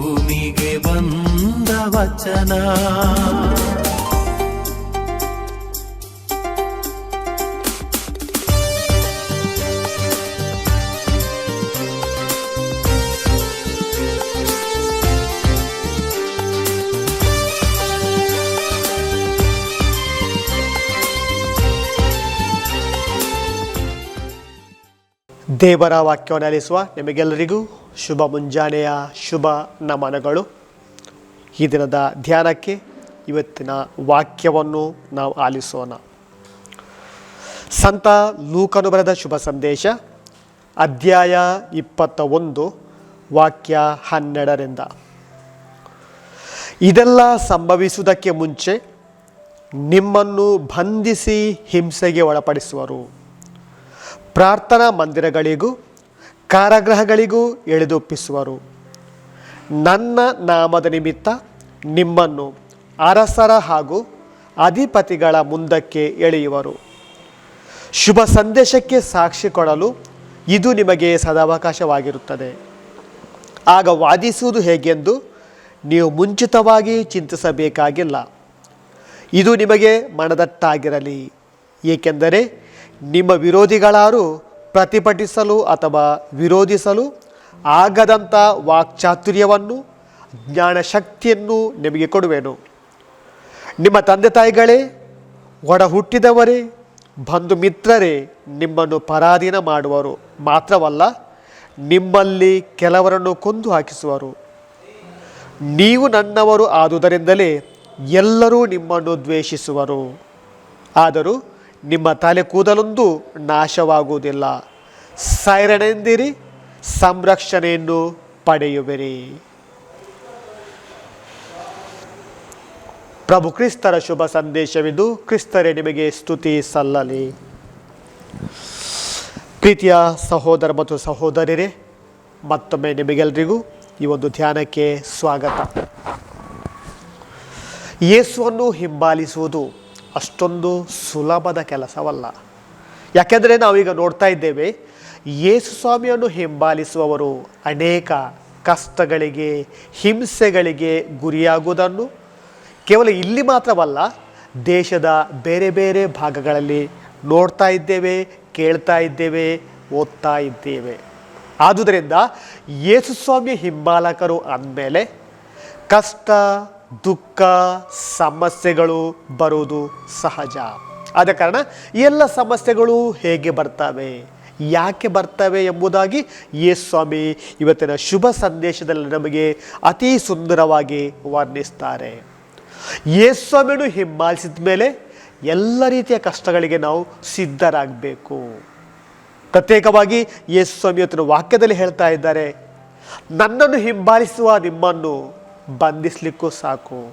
ಭೂಮಿಗೆ ಬಂದ ವಚನ. ದೇವರ ವಾಕ್ಯವನ್ನು ಆಲಿಸುವ ನಿಮಗೆಲ್ಲರಿಗೂ ಶುಭ ಮುಂಜಾನೆಯ ಶುಭ ನಮನಗಳು. ಈ ದಿನದ ಧ್ಯಾನಕ್ಕೆ ಇವತ್ತಿನ ವಾಕ್ಯವನ್ನು ನಾವು ಆಲಿಸೋಣ. ಸಂತ ಲೂಕನು ಬರೆದ ಶುಭ ಸಂದೇಶ, ಅಧ್ಯಾಯ ಇಪ್ಪತ್ತ ಒಂದು ವಾಕ್ಯ ಹನ್ನೆರಡರಿಂದ. ಇದೆಲ್ಲ ಸಂಭವಿಸುವುದಕ್ಕೆ ಮುಂಚೆ ನಿಮ್ಮನ್ನು ಬಂಧಿಸಿ ಹಿಂಸೆಗೆ ಒಳಪಡಿಸುವರು. ಪ್ರಾರ್ಥನಾ ಮಂದಿರಗಳಿಗೂ, ಕಾರಾಗೃಹಗಳಿಗೂ ಎಳೆದೊಪ್ಪಿಸುವರು. ನನ್ನ ನಾಮದ ನಿಮಿತ್ತ ನಿಮ್ಮನ್ನು ಅರಸರ ಹಾಗೂ ಅಧಿಪತಿಗಳ ಮುಂದಕ್ಕೆ ಎಳೆಯುವರು. ಶುಭ ಸಂದೇಶಕ್ಕೆ ಸಾಕ್ಷಿ ಕೊಡಲು ಇದು ನಿಮಗೆ ಸದಾವಕಾಶವಾಗಿರುತ್ತದೆ. ಆಗ ವಾದಿಸುವುದು ಹೇಗೆಂದು ನೀವು ಮುಂಚಿತವಾಗಿ ಚಿಂತಿಸಬೇಕಾಗಿಲ್ಲ. ಇದು ನಿಮಗೆ ಮನದಟ್ಟಾಗಿರಲಿ, ಏಕೆಂದರೆ ನಿಮ್ಮ ವಿರೋಧಿಗಳಾರು ಪ್ರತಿಭಟಿಸಲು ಅಥವಾ ವಿರೋಧಿಸಲು ಆಗದಂಥ ವಾಕ್ಚಾತುರ್ಯವನ್ನು, ಜ್ಞಾನಶಕ್ತಿಯನ್ನು ನಿಮಗೆ ಕೊಡುವೆನು. ನಿಮ್ಮ ತಂದೆ ತಾಯಿಗಳೇ ಒಡ ಹುಟ್ಟಿದವರೇ ಬಂಧು ಮಿತ್ರರೇ, ನಿಮ್ಮನ್ನು ಪರಾಧೀನ ಮಾಡುವರು ಮಾತ್ರವಲ್ಲ, ನಿಮ್ಮಲ್ಲಿ ಕೆಲವರನ್ನು ಕೊಂದು ಹಾಕಿಸುವರು. ನೀವು ನನ್ನವರು ಆದುದರಿಂದಲೇ ಎಲ್ಲರೂ ನಿಮ್ಮನ್ನು ದ್ವೇಷಿಸುವರು. ಆದರೂ ನಿಮ್ಮ ತಲೆ ಕೂದಲೊಂದು ನಾಶವಾಗುವುದಿಲ್ಲ. ಸೈರಣೆಂದಿರಿ ಸಂರಕ್ಷಣೆಯನ್ನು ಪಡೆಯುವಿರಿ. ಪ್ರಭು ಕ್ರಿಸ್ತರ ಶುಭ ಸಂದೇಶವಿದು, ಕ್ರಿಸ್ತರೇ ನಿಮಗೆ ಸ್ತುತಿ ಸಲ್ಲಲಿ. ಪ್ರೀತಿಯ ಸಹೋದರ ಮತ್ತು ಸಹೋದರಿರೇ, ಮತ್ತೊಮ್ಮೆ ನಿಮಗೆಲ್ಲರಿಗೂ ಈ ಒಂದು ಧ್ಯಾನಕ್ಕೆ ಸ್ವಾಗತ. ಯೇಸುವನ್ನು ಹಿಂಬಾಲಿಸುವುದು ಅಷ್ಟೊಂದು ಸುಲಭದ ಕೆಲಸವಲ್ಲ. ಯಾಕೆಂದರೆ ನಾವೀಗ ನೋಡ್ತಾ ಇದ್ದೇವೆ, ಯೇಸು ಸ್ವಾಮಿಯನ್ನು ಹಿಂಬಾಲಿಸುವವರು ಅನೇಕ ಕಷ್ಟಗಳಿಗೆ, ಹಿಂಸೆಗಳಿಗೆ ಗುರಿಯಾಗುವುದನ್ನು ಕೇವಲ ಇಲ್ಲಿ ಮಾತ್ರವಲ್ಲ, ದೇಶದ ಬೇರೆ ಬೇರೆ ಭಾಗಗಳಲ್ಲಿ ನೋಡ್ತಾ ಇದ್ದೇವೆ, ಕೇಳ್ತಾ ಇದ್ದೇವೆ, ಓದ್ತಾ ಇದ್ದೇವೆ. ಆದುದರಿಂದ ಯೇಸು ಸ್ವಾಮಿ ಹಿಂಬಾಲಕರು ಅಂದಮೇಲೆ ಕಷ್ಟ ದುಃಖ, ಸಮಸ್ಯೆಗಳು ಬರುವುದು ಸಹಜ. ಆದ ಕಾರಣ ಎಲ್ಲ ಸಮಸ್ಯೆಗಳು ಹೇಗೆ ಬರ್ತವೆ, ಯಾಕೆ ಬರ್ತವೆ ಎಂಬುದಾಗಿ ಯೇಸು ಸ್ವಾಮಿ ಇವತ್ತಿನ ಶುಭ ಸಂದೇಶದಲ್ಲಿ ನಮಗೆ ಅತಿ ಸುಂದರವಾಗಿ ವರ್ಣಿಸ್ತಾರೆ. ಯೇಸು ಹಿಂಬಾಲಿಸಿದ ಮೇಲೆ ಎಲ್ಲ ರೀತಿಯ ಕಷ್ಟಗಳಿಗೆ ನಾವು ಸಿದ್ಧರಾಗಬೇಕು. ಪ್ರತ್ಯೇಕವಾಗಿ ಯೇಸು ಸ್ವಾಮಿ ಇವತ್ತಿನ ವಾಕ್ಯದಲ್ಲಿ ಹೇಳ್ತಾ ಇದ್ದಾರೆ, ನನ್ನನ್ನು ಹಿಂಬಾಲಿಸುವ ನಿಮ್ಮನ್ನು ಬಂಧಿಸಲಿಕ್ಕೂ ಸಾಕು.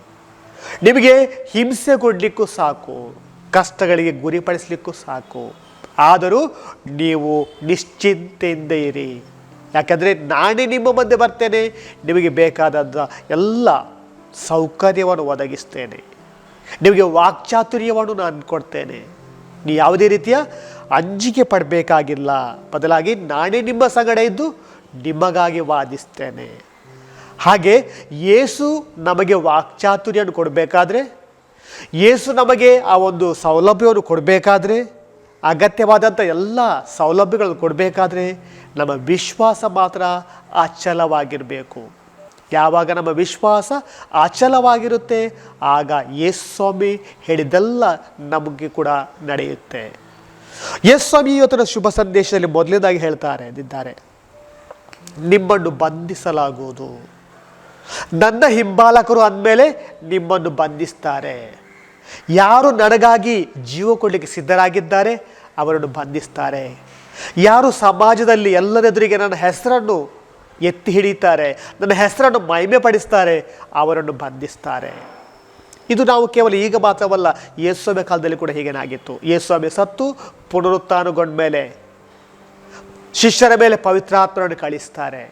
ನಿಮಗೆ ಹಿಂಸೆ ಕೊಡಲಿಕ್ಕೂ ಸಾಕು. ಕಷ್ಟಗಳಿಗೆ ಗುರಿಪಡಿಸಲಿಕ್ಕೂ ಸಾಕು. ಆದರೂ ನೀವು ನಿಶ್ಚಿಂತೆಯಿಂದ ಇರಿ ಯಾಕಂದರೆ ನಾನೇ ನಿಮ್ಮ ಮಧ್ಯೆ ಬರ್ತೇನೆ. ನಿಮಗೆ ಬೇಕಾದಂಥ ಎಲ್ಲ ಸೌಕರ್ಯವನ್ನು ಒದಗಿಸ್ತೇನೆ. ನಿಮಗೆ ವಾಕ್ಚಾತುರ್ಯವನ್ನು ನಾನು ಕೊಡ್ತೇನೆ. ನೀವು ಯಾವುದೇ ರೀತಿಯ ಅಂಜಿಕೆ ಪಡಬೇಕಾಗಿಲ್ಲ. ಬದಲಾಗಿ ನಾನೇ ನಿಮ್ಮ ಸಂಗಡ ಇದ್ದು ನಿಮಗಾಗಿ ವಾದಿಸ್ತೇನೆ. ಹಾಗೆ ಯೇಸು ನಮಗೆ ವಾಕ್ಚಾತುರ್ಯನ್ನು ಕೊಡಬೇಕಾದ್ರೆ, ಯೇಸು ನಮಗೆ ಆ ಒಂದು ಸೌಲಭ್ಯವನ್ನು ಕೊಡಬೇಕಾದ್ರೆ, ಅಗತ್ಯವಾದಂಥ ಎಲ್ಲ ಸೌಲಭ್ಯಗಳನ್ನು ಕೊಡಬೇಕಾದ್ರೆ ನಮ್ಮ ವಿಶ್ವಾಸ ಮಾತ್ರ ಅಚಲವಾಗಿರಬೇಕು. ಯಾವಾಗ ನಮ್ಮ ವಿಶ್ವಾಸ ಅಚಲವಾಗಿರುತ್ತೆ, ಆಗ ಯೇಸು ಸ್ವಾಮಿ ಹೇಳಿದೆಲ್ಲ ನಮಗೆ ಕೂಡ ನಡೆಯುತ್ತೆ. ಯೇಸು ಸ್ವಾಮಿ ಇವತ್ತಿನ ಶುಭ ಸಂದೇಶದಲ್ಲಿ ಮೊದಲನೇದಾಗಿ ಹೇಳ್ತಾರೆ ಇದ್ದಾರೆ ನಿಮ್ಮನ್ನು ಬಂಧಿಸಲಾಗುವುದು. ನನ್ನ ಹಿಂಬಾಲಕರು ಅಂದಮೇಲೆ ನಿಮ್ಮನ್ನು ಬಂಧಿಸ್ತಾರೆ. ಯಾರು ನನಗಾಗಿ ಜೀವ ಕೊಡಲಿಕ್ಕೆ ಸಿದ್ಧರಾಗಿದ್ದಾರೆ, ಅವರನ್ನು ಬಂಧಿಸ್ತಾರೆ. ಯಾರು ಸಮಾಜದಲ್ಲಿ ಎಲ್ಲರೆದುರಿಗೆ ನನ್ನ ಹೆಸರನ್ನು ಎತ್ತಿ ಹಿಡಿತಾರೆ, ನನ್ನ ಹೆಸರನ್ನು ಮಹಿಮೆ ಪಡಿಸ್ತಾರೆ ಅವರನ್ನು ಬಂಧಿಸ್ತಾರೆ. ಇದು ನಾವು ಕೇವಲ ಈಗ ಮಾತ್ರವಲ್ಲ ಯೇಸ್ವಾಮಿ ಕಾಲದಲ್ಲಿ ಕೂಡ ಹೀಗೇನಾಗಿತ್ತು ಯೇಸ್ವಾಮಿ ಸತ್ತು ಪುನರುತ್ಥಾನಗೊಂಡ ಮೇಲೆ ಶಿಷ್ಯರ ಮೇಲೆ ಪವಿತ್ರಾತ್ಮರನ್ನು ಕಳಿಸ್ತಾರೆ.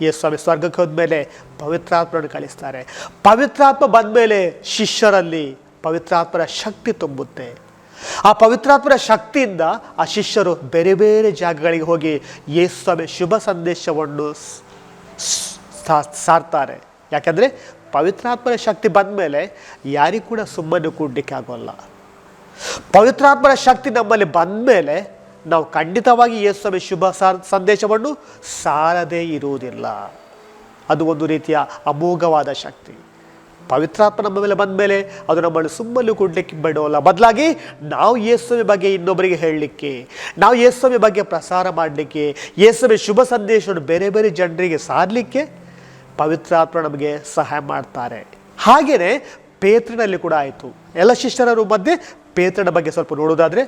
ಯೇಸುಸ್ವಾಮಿ ಸ್ವರ್ಗಕ್ಕೆ ಹೋದ್ಮೇಲೆ ಪವಿತ್ರಾತ್ಮನ ಕಳಿಸ್ತಾರೆ. ಪವಿತ್ರಾತ್ಮ ಬಂದ ಮೇಲೆ ಶಿಷ್ಯರಲ್ಲಿ ಪವಿತ್ರಾತ್ಮರ ಶಕ್ತಿ ತುಂಬುತ್ತೆ. ಆ ಪವಿತ್ರಾತ್ಮರ ಶಕ್ತಿಯಿಂದ ಆ ಶಿಷ್ಯರು ಬೇರೆ ಬೇರೆ ಜಾಗಗಳಿಗೆ ಹೋಗಿ ಯೇಸುಸ್ವಾಮಿ ಶುಭ ಸಂದೇಶವನ್ನು ಸಾರ್ತಾರೆ. ಯಾಕೆಂದರೆ ಪವಿತ್ರಾತ್ಮರ ಶಕ್ತಿ ಬಂದ ಮೇಲೆ ಯಾರಿಗೂ ಕೂಡ ಸುಮ್ಮನೆ ಕೂಡಲಿಕ್ಕೆ ಆಗೋಲ್ಲ. ಪವಿತ್ರಾತ್ಮರ ಶಕ್ತಿ ನಮ್ಮಲ್ಲಿ ಬಂದ ಮೇಲೆ ನಾವು ಖಂಡಿತವಾಗಿ ಯೇಸುವೆ ಶುಭ ಸಂದೇಶವನ್ನು ಸಾರದೇ ಇರುವುದಿಲ್ಲ. ಅದು ಒಂದು ರೀತಿಯ ಅಮೋಘವಾದ ಶಕ್ತಿ. ಪವಿತ್ರಾತ್ಮ ನಮ್ಮ ಮೇಲೆ ಬಂದ ಮೇಲೆ ಅದು ನಮ್ಮನ್ನು ಸುಮ್ಮನೆ ಕೊಡಲಿಕ್ಕೆ ಬಿಡೋಲ್ಲ. ಬದಲಾಗಿ ನಾವು ಯೇಸುವೆ ಬಗ್ಗೆ ಇನ್ನೊಬ್ಬರಿಗೆ ಹೇಳಲಿಕ್ಕೆ, ನಾವು ಯೇಸುವೆ ಬಗ್ಗೆ ಪ್ರಸಾರ ಮಾಡಲಿಕ್ಕೆ ಯೇಸುವೆ ಶುಭ ಸಂದೇಶವನ್ನು ಬೇರೆ ಬೇರೆ ಜನರಿಗೆ ಸಾರಲಿಕ್ಕೆ ಪವಿತ್ರಾತ್ಮ ನಮಗೆ ಸಹಾಯ ಮಾಡ್ತಾರೆ. ಹಾಗೆಯೇ ಪೇತ್ರನಲ್ಲಿ ಕೂಡ ಆಯಿತು. ಎಲ್ಲ ಶಿಷ್ಯರ ಮಧ್ಯೆ ಪೇತ್ರನ ಬಗ್ಗೆ ಸ್ವಲ್ಪ ನೋಡೋದಾದರೆ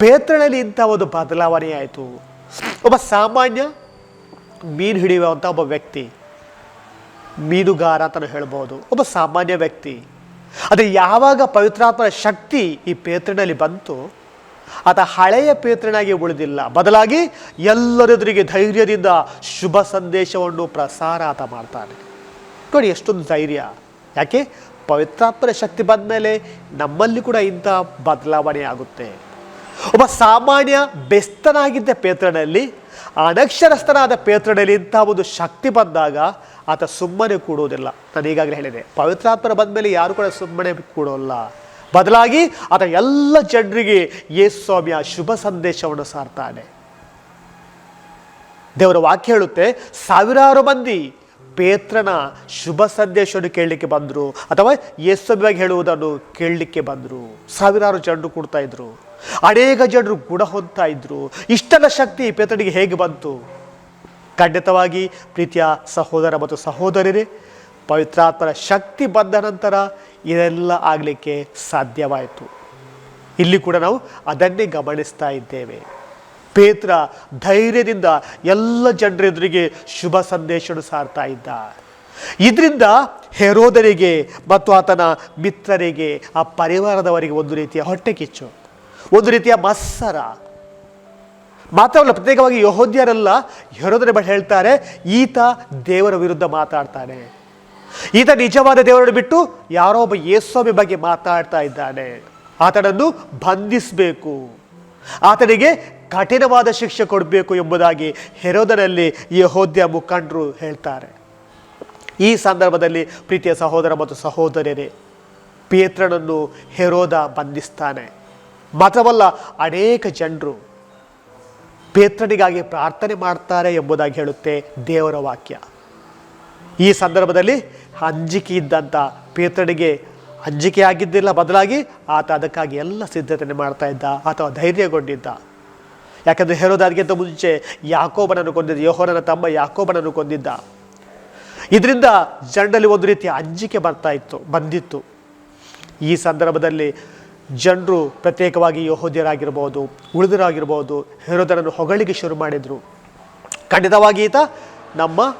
ಪೇತ್ರನಲ್ಲಿ ಇಂಥ ಒಂದು ಬದಲಾವಣೆ ಆಯಿತು. ಒಬ್ಬ ಸಾಮಾನ್ಯ ಮೀನು ಹಿಡಿಯುವಂಥ ಒಬ್ಬ ವ್ಯಕ್ತಿ, ಮೀನುಗಾರ ಅಂತ ಹೇಳ್ಬೋದು. ಒಬ್ಬ ಸಾಮಾನ್ಯ ವ್ಯಕ್ತಿ, ಆದರೆ ಯಾವಾಗ ಪವಿತ್ರಾತ್ಮನ ಶಕ್ತಿ ಈ ಪೇತ್ರನಲ್ಲಿ ಬಂತು, ಆತ ಹಳೆಯ ಪೇತ್ರನಾಗಿ ಉಳಿದಿಲ್ಲ. ಬದಲಾಗಿ ಎಲ್ಲರೆದುರಿಗೆ ಧೈರ್ಯದಿಂದ ಶುಭ ಸಂದೇಶವನ್ನು ಪ್ರಸಾರ ಆತ ಮಾಡ್ತಾನೆ. ನೋಡಿ, ಎಷ್ಟೊಂದು ಧೈರ್ಯ. ಯಾಕೆ? ಪವಿತ್ರಾತ್ಮನ ಶಕ್ತಿ ಬಂದ ಮೇಲೆ ನಮ್ಮಲ್ಲಿ ಕೂಡ ಇಂಥ ಬದಲಾವಣೆ ಆಗುತ್ತೆ. ಒಬ್ಬ ಸಾಮಾನ್ಯ ಬೆಸ್ತನಾಗಿದ್ದ ಪೇತ್ರನಲ್ಲಿ, ಅನಕ್ಷರಸ್ಥನಾದ ಪೇತ್ರನಲ್ಲಿ ಇಂಥ ಒಂದು ಶಕ್ತಿ ಬಂದಾಗ ಆತ ಸುಮ್ಮನೆ ಕೂಡುವುದಿಲ್ಲ. ನಾನು ಈಗಾಗಲೇ ಹೇಳಿದೆ, ಪವಿತ್ರಾತ್ಮನ ಬಂದ ಮೇಲೆ ಯಾರು ಕೂಡ ಸುಮ್ಮನೆ ಕೂಡೋಲ್ಲ. ಬದಲಾಗಿ ಆತ ಎಲ್ಲ ಜನರಿಗೆ ಯೇಸು ಸ್ವಾಮಿಯ ಶುಭ ಸಂದೇಶವನ್ನು ಸಾರ್ತಾನೆ. ದೇವರ ವಾಕ್ಯ ಹೇಳುತ್ತೆ, ಸಾವಿರಾರು ಮಂದಿ ಪೇತ್ರನ ಶುಭ ಸಂದೇಶವನ್ನು ಕೇಳಲಿಕ್ಕೆ ಬಂದರು, ಅಥವಾ ಯೇಸುವಾಗಿ ಹೇಳುವುದನ್ನು ಕೇಳಲಿಕ್ಕೆ ಬಂದರು. ಸಾವಿರಾರು ಜನರು ಕೊಡ್ತಾ ಇದ್ರು. ಅನೇಕ ಜನರು ಗುಣ ಹೊಂದ್ತಾ ಇದ್ರು. ಇಷ್ಟೆಲ್ಲ ಶಕ್ತಿ ಪೇತಡಿಗೆ ಹೇಗೆ ಬಂತು? ಖಂಡಿತವಾಗಿ ಪ್ರೀತಿಯ ಸಹೋದರ ಮತ್ತು ಸಹೋದರರೇ ಪವಿತ್ರಾತ್ಮರ ಶಕ್ತಿ ಬಂದ ನಂತರ ಇದೆಲ್ಲ ಆಗಲಿಕ್ಕೆ ಸಾಧ್ಯವಾಯಿತು. ಇಲ್ಲಿ ಕೂಡ ನಾವು ಅದನ್ನೇ ಗಮನಿಸ್ತಾ ಇದ್ದೇವೆ. ಪೇತ್ರ ಧೈರ್ಯದಿಂದ ಎಲ್ಲ ಜನರೆದುರಿಗೆ ಶುಭ ಸಂದೇಶವನ್ನು ಸಾರ್ತಾ ಇದ್ದ. ಇದರಿಂದ ಹೆರೋದರಿಗೆ ಮತ್ತು ಆತನ ಮಿತ್ರರಿಗೆ, ಆ ಪರಿವಾರದವರಿಗೆ ಒಂದು ರೀತಿಯ ಹೊಟ್ಟೆ ಕಿಚ್ಚು. ಒಂದು ರೀತಿಯ ಮತ್ಸರ ಮಾತ್ರವಲ್ಲ, ಪ್ರತ್ಯೇಕವಾಗಿ ಯಹೋದ್ಯರೆಲ್ಲ ಹೆರೋದರ ಬಳಿ ಹೇಳ್ತಾರೆ, ಈತ ದೇವರ ವಿರುದ್ಧ ಮಾತಾಡ್ತಾನೆ. ಈತ ನಿಜವಾದ ದೇವರನ್ನು ಬಿಟ್ಟು ಯಾರೋ ಒಬ್ಬ ಯೇಸ್ವಾಮಿ ಬಗ್ಗೆ ಮಾತಾಡ್ತಾ ಇದ್ದಾನೆ. ಆತನನ್ನು ಬಂಧಿಸಬೇಕು. ಆತನಿಗೆ ಕಠಿಣವಾದ ಶಿಕ್ಷೆ ಕೊಡಬೇಕು ಎಂಬುದಾಗಿ ಹೆರೋದರಲ್ಲಿ ಯಹೋದ್ಯ ಮುಖಂಡರು ಹೇಳ್ತಾರೆ. ಈ ಸಂದರ್ಭದಲ್ಲಿ ಪ್ರೀತಿಯ ಸಹೋದರ ಮತ್ತು ಸಹೋದರರೇ ಪೇತ್ರನನ್ನು ಹೆರೋದ ಬಂಧಿಸ್ತಾನೆ. ಮಾತ್ರವಲ್ಲ ಅನೇಕ ಜನರು ಪೇತ್ರನಿಗಾಗಿ ಪ್ರಾರ್ಥನೆ ಮಾಡ್ತಾರೆ ಎಂಬುದಾಗಿ ಹೇಳುತ್ತೆ ದೇವರ ವಾಕ್ಯ. ಈ ಸಂದರ್ಭದಲ್ಲಿ ಅಂಜಿಕೆ ಇದ್ದಂಥ ಪೇತ್ರನಿಗೆ ಅಂಜಿಕೆ ಆಗಿದ್ದಿಲ್ಲ ಬದಲಾಗಿ ಆತ ಅದಕ್ಕಾಗಿ ಎಲ್ಲ ಸಿದ್ಧತೆ ಮಾಡ್ತಾ ಇದ್ದ ಅಥವಾ ಧೈರ್ಯಗೊಂಡಿದ್ದ. ಯಾಕಂದರೆ ಹೇರೋದಾದಗಿಂತ ಮುಂಚೆ ಯಾಕೋಬನನ್ನು ಕೊಂದಿದ್ದ, ಯೋಹೋನನ ತಮ್ಮ ಯಾಕೋಬನನ್ನು ಕೊಂದಿದ್ದ. ಇದರಿಂದ ಜನರಲ್ಲಿ ಒಂದು ರೀತಿಯ ಅಂಜಿಕೆ ಬರ್ತಾ ಇತ್ತು, ಬಂದಿತ್ತು. ಈ ಸಂದರ್ಭದಲ್ಲಿ ಜನರು ಪ್ರತ್ಯೇಕವಾಗಿ ಯಹೋದ್ಯರಾಗಿರ್ಬೋದು, ಉಳಿದರಾಗಿರ್ಬೋದು, ಹೆರೋದರನ್ನು ಹೊಗಳಿಕೆ ಶುರು ಮಾಡಿದರು. ಖಂಡಿತವಾಗಿ ಈತ ನಮ್ಮ